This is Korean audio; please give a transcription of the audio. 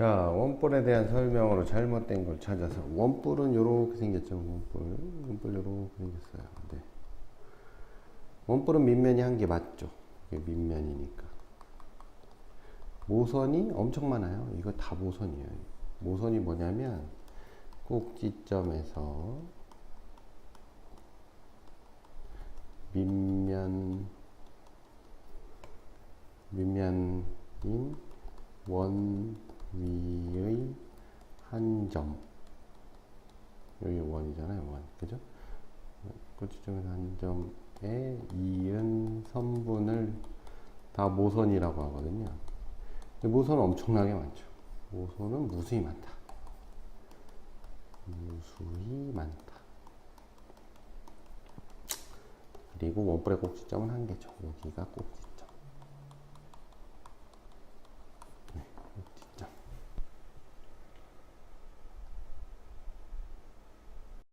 자, 원뿔에 대한 설명으로 잘못된 걸 찾아서 원뿔은 요렇게 생겼죠. 원뿔. 원뿔 요렇게 생겼어요. 네. 원뿔은 밑면이 한 개 맞죠. 이게 밑면이니까. 모선이 엄청 많아요. 이거 다 모선이에요. 모선이 뭐냐면 꼭지점에서 밑면 밑면인 원 위의 한 점. 여기 원이잖아요, 원. 그죠? 꼭지점에서 한 점에 이은 선분을 다 모선이라고 하거든요. 모선은 엄청나게 많죠. 모선은 무수히 많다. 무수히 많다. 그리고 원뿔의 꼭지점은 한 개죠. 여기가 꼭지점.